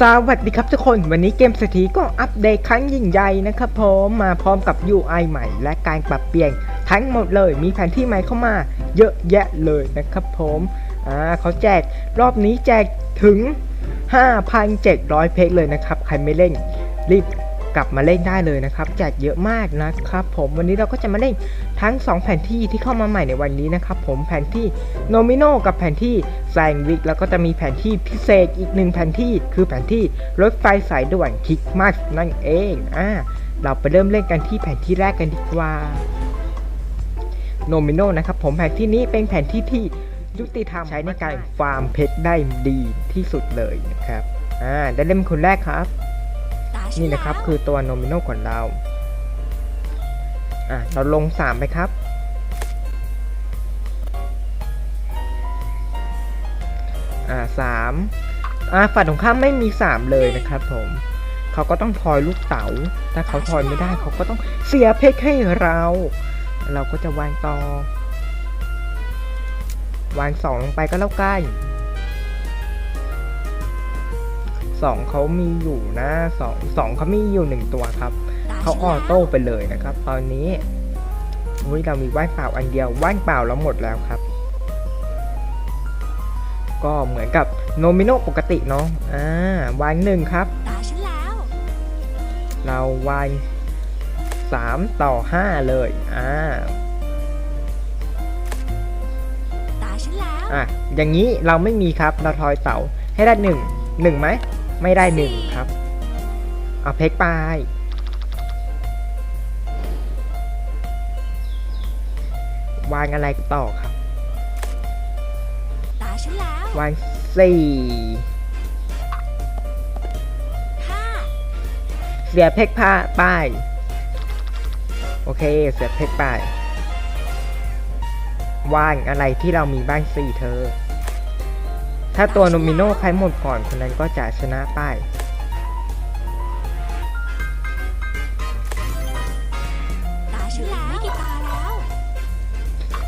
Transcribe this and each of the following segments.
สวัสดีครับทุกคน วันนี้เกมเศรษฐีก็อัปเดตครั้งยิ่งใหญ่นะครับผมมาพร้อมกับ UI ใหม่ และการปรับเปลี่ยนทั้งหมดเลยมีแผนที่ใหม่เข้ามา เยอะแยะเลยนะครับผมอ่าเขาแจกรอบนี้แจกถึง 5,700 เพชรเลยนะครับ ใครไม่เล่นรีบ กลับมาเล่นได้เลยนะครับแจกเยอะมากนะครับผมวันนี้เราก็จะมาเล่นทั้ง 2 แผนที่ที่เข้ามาใหม่ในวันนี้นะครับผมแผนที่โนมิโนกับแผนที่แซงวิกแล้วก็จะมีแผนที่พิเศษอีกหนึ่งแผนที่คือแผนที่รถไฟสายด่วนคิกมัสนั่นเองอ่าเราไปเริ่มเล่นกันที่แผนที่แรกกันดีกว่าโนมิโนนะครับผมแผนที่นี้เป็นแผนที่ที่ยุติธรรมใช้ในการฟาร์มเพชรได้ดีที่สุดเลยนะครับ อ่า ได้เล่นคนแรกครับ นี่นะครับคือตัวโนมิโนของเราอะเราลง 3 ไปครับ อ่าสามอ่าฝั่งของข้ามไม่มี 3 เลยนะครับผมเขาก็ต้องทอยลูกเต๋า ถ้าเขาทอยไม่ได้เขาก็ต้องเสียเพชรให้เรา เราก็จะวางต่อ วางสองลงไปก็แล้วกัน สองเขามีอยู่นะสองสองเขามีอยู่หนึ่งตัวครับเขาออโต้ไปเลยนะครับ ตอนนี้อุ้ยเรามีว่านเปล่าอันเดียวว่านเปล่าเราหมดแล้วครับ ก็เหมือนกับโนมิโนปกติเนาะอ่าวางหนึ่งครับตาฉันแล้วเราวางสามต่อห้าเลยอ่าตาฉันแล้วอะอย่างนี้เราไม่มีครับเราทอยเต่าให้ได้หนึ่งหนึ่งไหม ไม่ได้หนึ่งครับ เอาเพกไป วางอะไรต่อครับ ตาฉันแล้ววางสี่ห้าเสียเพกผ้าป้ายโอเค เสียเพกป้ายวางอะไรที่เรามีบ้างสี่เธอ ถ้าตัวโนมิโนใครหมดก่อนคนนั้นก็จะชนะป้ายตาฉันแล้วไม่กี่ตาแล้ว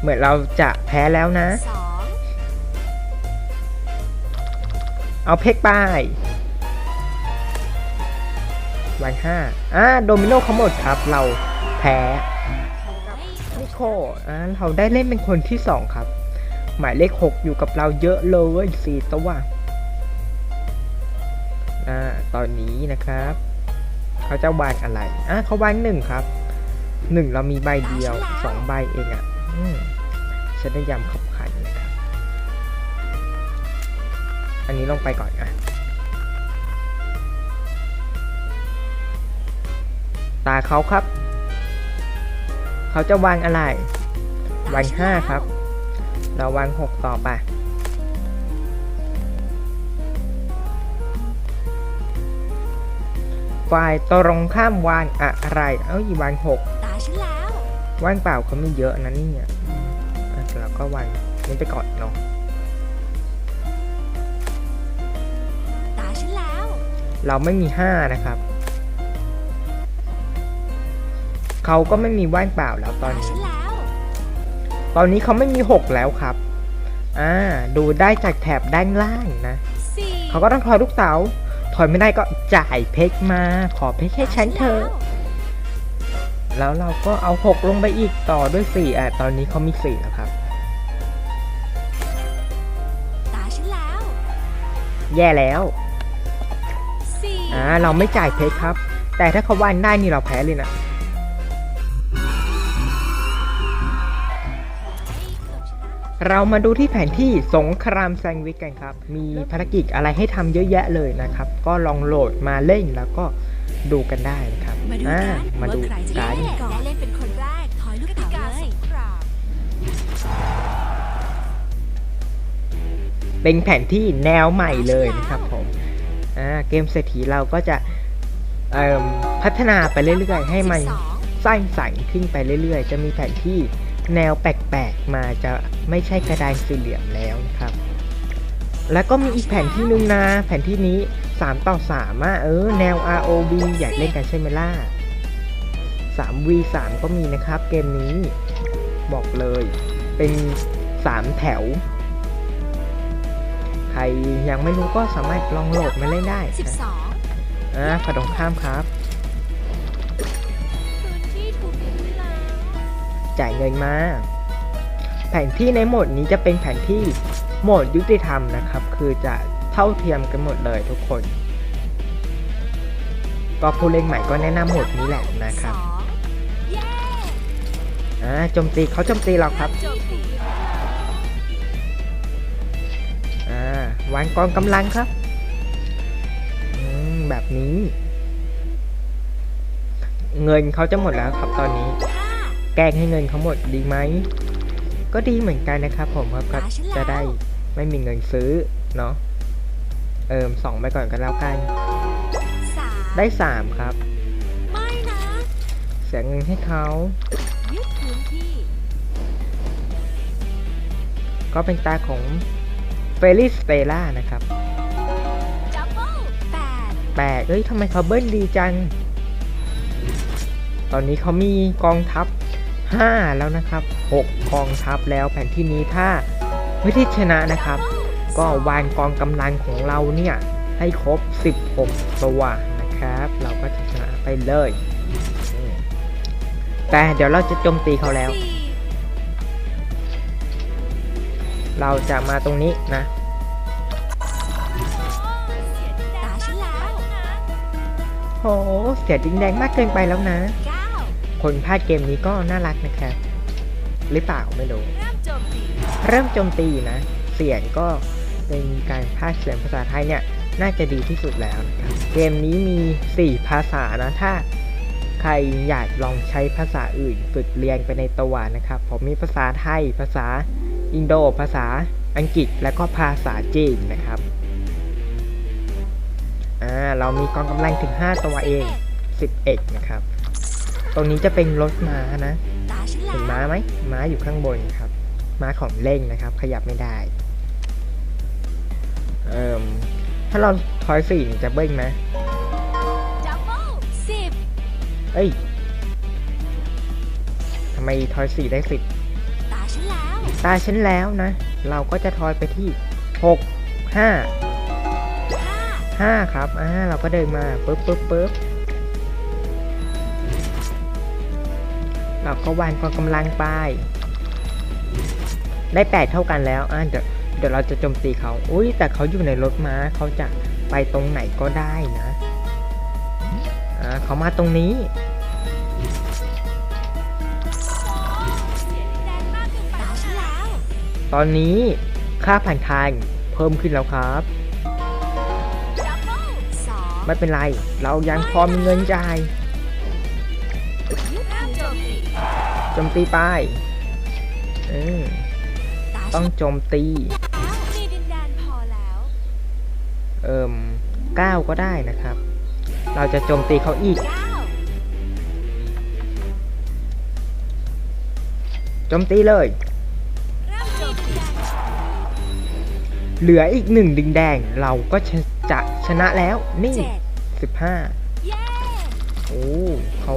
เหมือนเราจะแพ้แล้วนะสองเอาเพกป้ายวางห้าอ่าโดมิโนเขาหมดครับ เราแพ้โอ้ยนิโคอ่าเราได้เล่นเป็นคนที่สองครับ หมายเลขหกอยู่กับเราเยอะเลยสี่ตัวอ่าตอนนี้นะครับ เขาจะวางอะไรอ่าเขาวางหนึ่งครับหนึ่งเรามีใบเดียวสองใบเองอะฉันได้ยำขับขันนะครับ อันนี้ลงไปก่อนอะตาเขาครับ เขาจะวางอะไร วางห้าครับ เราวางหกต่อไปฝ่ายตรงข้ามวางอะไร เอ้ยวางหกตาฉันแล้ววางเปล่าเขาไม่เยอะนะนี่เนี่ยอะเราก็วางนี้ไปก่อนเนาะตาฉันแล้ว เราไม่มีห้านะครับ เขาก็ไม่มีว่างเปล่าแล้วตอนตานี้ฉันแล้ว ตอนนี้เขาไม่มีหกแล้วครับ อ่า ดูได้จากแถบด้านล่างนะสี่เขาก็ต้องถอยลูกเต๋า ถอยไม่ได้ก็จ่ายเพชรมา ขอเพชรให้ฉันเถอะ แล้วเราก็เอา 6 ลงไปอีกต่อด้วย 4 อะ ตอนนี้เขามี 4 แล้วครับตาฉันแล้วแย่แล้วสี่อ่า เราไม่จ่ายเพชรครับ แต่ถ้าเขาวันได้นี่เราแพ้เลยนะ เรามาดูที่แผนที่สงครามแซงวิกกันครับ มีภารกิจอะไรให้ทำเยอะแยะเลยนะครับ ก็ลองโหลดมาเล่นแล้วก็ดูกันได้นะครับมาดูอ่ากันมาดูว่าใครจะกัได้นก่อนได้เล่นเป็นคนแรกถอยลูกเต๋าเลยเป็นแผนที่แนวใหม่เลยนะครับผมอ่าเกมเศรษฐีเราก็จะเอิ่มพัฒนาไปเรื่อยๆ ให้มันสิบสองสร้างสรรค์ขึ้นไปเรื่อยๆ จะมีแผนที่ แนวแปลกๆมาจะไม่ใช่กระดานสี่เหลี่ยมแล้วนะครับ แล้วก็มีอีกแผนที่หนึงนะ แผนที่นี้ 3 ต่อ3อะเออ แนว ROV อยากเล่นกันใช่ไหมล่ะ 3v3 ก็มีนะครับเกมนี้ บอกเลยเป็น 3 แถว ใครรยังไม่รู้ก็สามารถลองโหลดมาเล่นได้สิบนะสองอ่าฝั่งตรงข้ามครับ จ่ายเงินมา แผนที่ในโหมดนี้จะเป็นแผนที่โหมดยุติธรรมนะครับ คือจะเท่าเทียมกันหมดเลยทุกคน ก็ผู้เล่นใหม่ก็แนะนำโหมดนี้แหละนะครับอ่าโจมตีเขาโจมตีเราครับอ่าวางกองกำลังครับอืมแบบนี้ เงินเขาจะหมดแล้วครับตอนนี้ แกล้งให้เงินเขาหมดดีไหม ก็ดีเหมือนกันนะครับผมครับก็จะได้ไม่มีเงินซื้อเนาะ เอิมสองไปก่อนกันแล้วกันสามได้สามครับ ไม่นะ เสียเงินให้เขายึดพื้นที่ ก็เป็นตาของเฟลิสเตล่านะครับดับเบิลแปดแปลกเอ้ยทำไมเขาเบิ้ลดีจัง ตอนนี้เขามีกองทัพ 5 แล้วนะครับ 6กองทัพแล้วแผนที่นี้ถ้าวิธีชนะนะครับ ก็วางกองกำลังของเราเนี่ย ให้ครบ 16 ตัวนะครับ เราก็จะชนะไปเลย แต่เดี๋ยวเราจะโจมตีเขาแล้ว เราจะมาตรงนี้นะตาฉันแล้วโหเสียดินแดงมากเกินไปแล้วนะ คนพากเกมนี้ก็น่ารักนะครับ หรือเปล่าไม่รู้ เริ่มโจมตีนะ เสียงก็เป็นการพากเสียงภาษาไทยเนี่ย น่าจะดีที่สุดแล้วนะครับ เกมนี้มี 4 ภาษานะ ถ้าใครอยากลองใช้ภาษาอื่นฝึกเรียนไปในตัวนะครับ ผมมีภาษาไทย ภาษาอินโด ภาษาอังกฤษ และก็ภาษาจีนนะครับอ่าเรามีกองกำลังถึง 5 ตัวเอง 11 นะครับ รงนี้จะเป็นรถม้านะตาฉันเห็นแล้วม้าไหมม้าอยู่ข้างบนครับ ม้าของเล่งนะครับ ขยับไม่ได้ เอ่มถ้าเราทอยสี่นี่จะเบิ้งไหมดับเบิลสิบเอ้ยทำไมทอยสี่ได้สิบตาฉันแล้วตาฉันแล้วนะ เราก็จะทอยไปที่หกห้าห้าห้าครับ อ่า เราก็เดินมาปึ๊บปึ๊บปึ๊บ เราก็วางกองกำลังไป ได้แปดเท่ากันแล้วอ่าเดี๋ยวเดี๋ยวเราจะโจมตีเขา อุ้ยแต่เขาอยู่ในรถม้าเขาจะไปตรงไหนก็ได้นะอ่าเขามาตรงนี้ตาฉันแล้วตอนนี้ค่าผ่านทางเพิ่มขึ้นแล้วครับดับเบิลสองไม่เป็นไร เรายังพอมีเงินจ่าย จมตีไปเออตาฉันต้องโจมตี เอิ่มก้าก็ได้นะครับ เราจะโจมตีเขาอีก โจมตีเลย เหลืออีกหนึ่งดิงแดง เราก็ชะจะชนะแล้ว นี่เจ็ด15โอ้เขา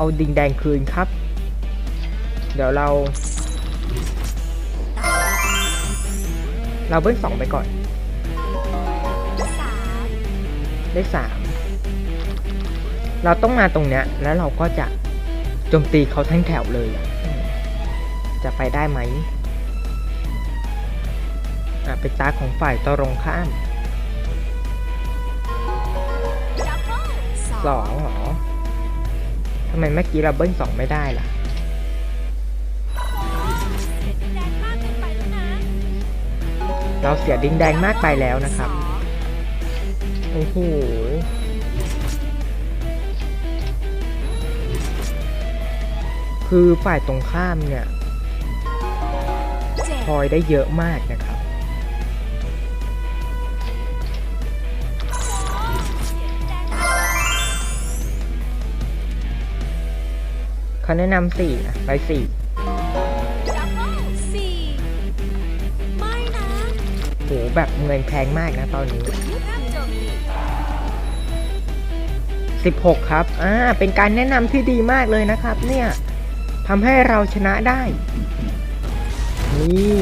เอาดิงแดงคืนครับ เดี๋ยวเรา เราเบิ้ลสองไปก่อน ได้สามเราต้องมาตรงเนี้ย แล้วเราก็จะโจมตีเขาทั้งแถวเลย จะไปได้ไหมอะเป็นตาของฝ่ายตรงข้ามสองหรอ ทำไมเมื่อกี้เราเบิ้ลสองไม่ได้ล่ะ เราเสียดิงแดงมากไปแล้วนะครับ โอ้โหคือฝ่ายตรงข้ามเนี่ยเจ็ดพอยได้เยอะมากนะครับ เขาแนะนำสี่อะไปสี่ดับเบิลสี่ไม่นะโหแบบเงินแพงมากนะตอนนี้ยึดเริ่มโจมตี16 ครับ อ่า เป็นการแนะนำที่ดีมากเลยนะครับ เนี่ยทำให้เราชนะได้ นี่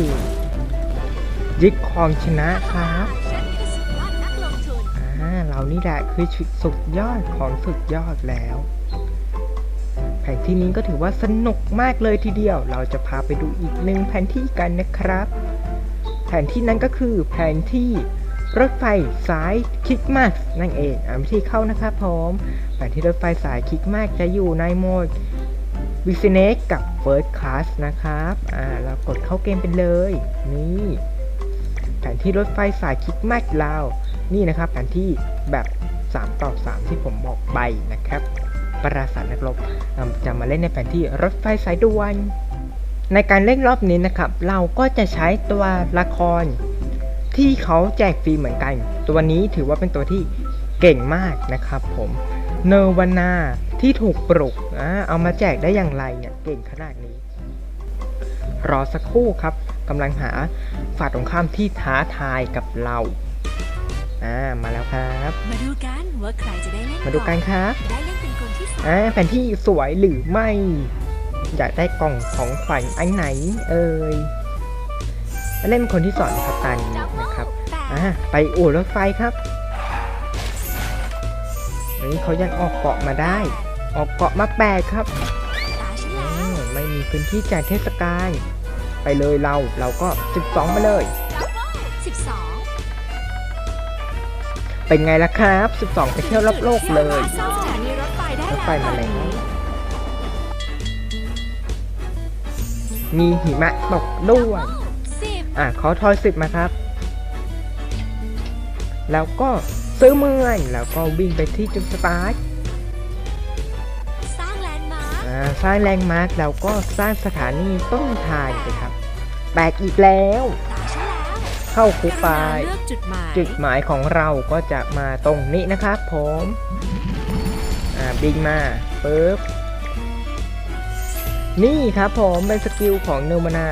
ยึดครองชนะครับฉันคือสุดยอดนักลงทุนอ่าเรานี่แหละคือสุดยอดของสุดยอดแล้วแผนที่นี้ก็ถือว่าสนุกมากเลยทีเดียว เราจะพาไปดูอีกหนึ่งแผนที่กันนะครับ แผนที่นั้นก็คือแผนที่รถไฟสายคิกมากนั่นเองอ่าวิธีเข้านะครับผมแผนที่รถไฟสายคิกมากจะอยู่ในโหมด Business กับ First Class นะครับอ่าเรากดเข้าเกมไปเลย นี่แผนที่รถไฟสายคิกมากลานี่นะครับแผนที่แบบ 3 ต่อ 3 ที่ผมบอกไปนะครับ ปราสาทนักรบเราจะมาเล่นในแผนที่รถไฟสายด่วน ในการเล่นรอบนี้นะครับ เราก็จะใช้ตัวละคร ที่เขาแจกฟรีเหมือนกัน ตัวนี้ถือว่าเป็นตัวที่เก่งมากนะครับผมเนวานาที่ถูกปลุกอ่าเอามาแจกได้อย่างไรเนี่ยเก่งขนาดนี้ รอสักครู่ครับกำลังหาฝ่ายตรงข้ามที่ท้าทายกับเราอ่ามาแล้วครับ มาดูกันว่าใครจะได้เล่นมาดูกันครับ อ่าแผนที่สวยหรือไม่ อยากได้กล่องของขวัญอันไหน เอ่ยเล่นเป็นคนที่สอนครับตานี้นะครับแปดอ่าไปอู่รถไฟครับอันนี้เขายังออกเกาะมาได้ ออกเกาะมาแปดครับตาฉันอืแล้วมไม่มีพื้นที่จัดเทศกาลไปเลยเรา เราก็ 12มาเลยดับเบิ้ลสิบสองเป็นไงล่ะครับ 12 ไปเที่ยวรอบโลกเลยส ร้างสถานีรถไฟได้รถไฟมาแล้ว มีหิมะตกด้วยสิบอะ ขอทอยสิบมาครับ แล้วก็ซื้อเมืองแล้วก็วิ่งไปที่จุดสตาร์ทสร้างแลนด์มาร์คอ่าสร้างแลนด์มาร์คแล้วก็สร้างสถานีต้นทางไปครับ แตกอีกแล้วตาฉันแล้วเข้าคุกไปเลือกจุดหมายจุดหมายของเราก็จะมาตรงนี้นะครับผมอ่า บินมาปึ๊บนี่ครับผมเป็นสกิลของเนอร์มานา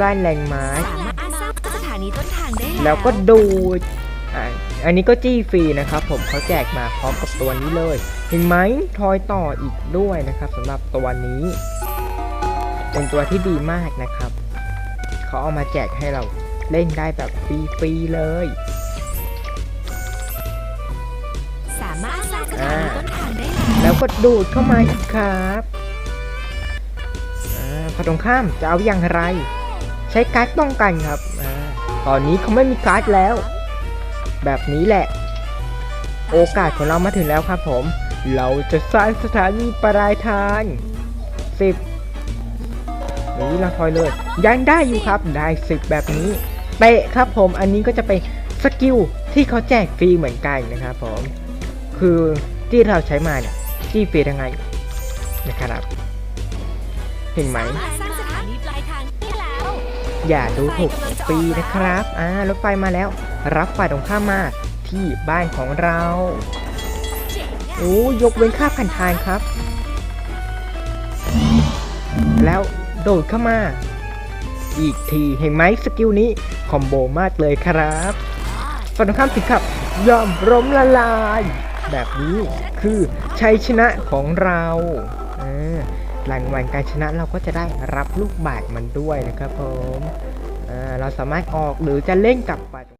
สร้างแลนด์มาร์คสามารถสร้างสถานีต้นทางได้แล้วก็ดูดอ่าอันนี้ก็จี้ฟรีนะครับผมเขาแจกมาพร้อมกับตัวนี้เลยเห็นไหมทอยต่ออีกด้วยนะครับสำหรับตัวนี้ เป็นตัวที่ดีมากนะครับ เขาเอามาแจกให้เราเล่นได้แบบฟรีๆเลย ก็ดูดเข้ามาอีกครับพอตรงข้ามจะเอาอย่างไร ใช้การ์ดป้องกันครับอตอนนี้เขาไม่มีการ์ดแล้ว แบบนี้แหละ โอกาสของเรามาถึงแล้วครับผม เราจะสร้างสถานีปลายทางสิบนี่เราทอยเลยยังได้อยู่ครับได้สิบแบบนี้เตะครับผมอันนี้ก็จะเป็นสกิลที่เขาแจกฟรีเหมือนกันนะครับผม คือที่เราใช้มาเนี่ย ที่ฟรียังไงนะครับ เห็นไหมสามารถสร้างสถานีปลายทางได้แล้วอย่าดูถูกของฟรีนะครับอ่ารถไฟมาแล้ว รับฝ่ายตรงข้ามมาที่บ้านของเรา เจ๋งอะโอ้ยกเว้นค่าผ่านทางครับ แล้วโดดเข้ามา อีกทีเห็นไหมสกิลนี้คอมโบมากเลยครับฝ่ายตรงข้ามสิครับ ยอมล้มละลาย แบบนี้คือชัยชนะของเราอ่ารางวัลการชนะเราก็จะได้รับลูกบาศก์มันด้วยนะครับผมเราสามารถออกหรือจะเล่นกับฝ่ายตรง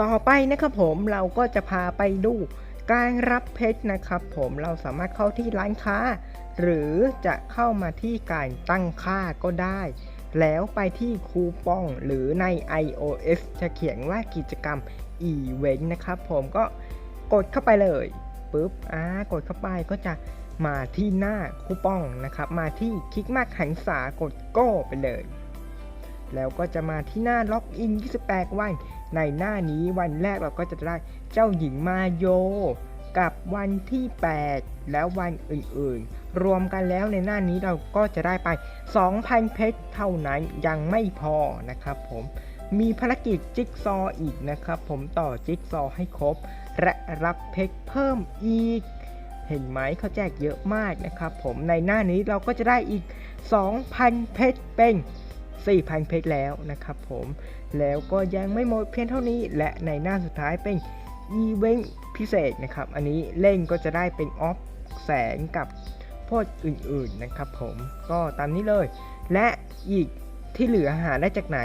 ต่อไปนะครับผมเราก็จะพาไปดูการรับเพชรนะครับผมเราสามารถเข้าที่ร้านค้า หรือจะเข้ามาที่การตั้งค่าก็ได้ แล้วไปที่คูปองหรือใน iOS จะเขียนว่ากิจกรรม อีเวนต์นะครับผมก็กดเข้าไปเลยปุ๊บอ่ากดเข้าไปก็จะมาที่หน้าคูปองนะครับ มาที่คลิกมากหันษากดโก้ไปเลย แล้วก็จะมาที่หน้าล็อกอิน 28 วัน ในหน้านี้วันแรกเราก็จะได้เจ้าหญิงมาโย กับวันที่ 8 แล้ววันอื่นๆ รวมกันแล้วในหน้านี้เราก็จะได้ไป 2,000 เพชรเท่านั้นยังไม่พอนะครับผม มีภารกิจจิ๊กซออีกนะครับ ผมต่อจิ๊กซอให้ครบ และรับเพชรเพิ่มอีก เห็นไหมเขาแจกเยอะมากนะครับ ผมในหน้านี้เราก็จะได้อีก 2,000 เพชรเป็น 4,000 เพชรแล้วนะครับผมแล้วก็ยังไม่หมดเพียงเท่านี้ และในหน้าสุดท้ายเป็นอีเวนต์พิเศษนะครับ อันนี้เล่นก็จะได้เป็นออฟแสงกับโพวกอื่นๆนะครับผมก็ตามนี้เลย และอีกที่เหลือหาได้จากไหน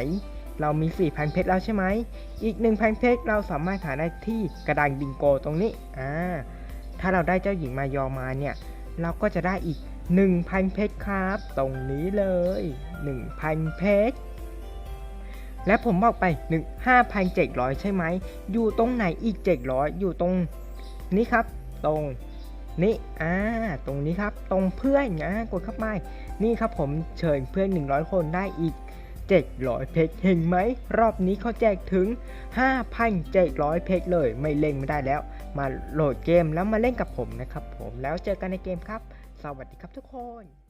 เรามี 4,000 เพชรแล้วใช่ไหม อีก 1,000 เพชรเราสามารถหาได้ที่กระดานบิงโกตรงนี้ อ่า ถ้าเราได้เจ้าหญิงมายอมาเนี่ย เราก็จะได้อีก 1,000 เพชรครับ ตรงนี้เลย 1,000 เพชร และผมบอกไป 1 5,700 ใช่ไหม อยู่ตรงไหนอีก 700 อยู่ตรงนี้ครับ ตรงนี้อ่า ตรงนี้ครับ ตรงเพื่อนนะกดเข้าไป นี่ครับผมเชิญเพื่อน 100 คนได้อีก 700 เพชรเห็นไหม รอบนี้เขาแจกถึง 5,700 เพชรเลยไม่เล่นไม่ได้แล้ว มาโหลดเกมแล้วมาเล่นกับผมนะครับผมแล้วเจอกันในเกมครับ สวัสดีครับทุกคน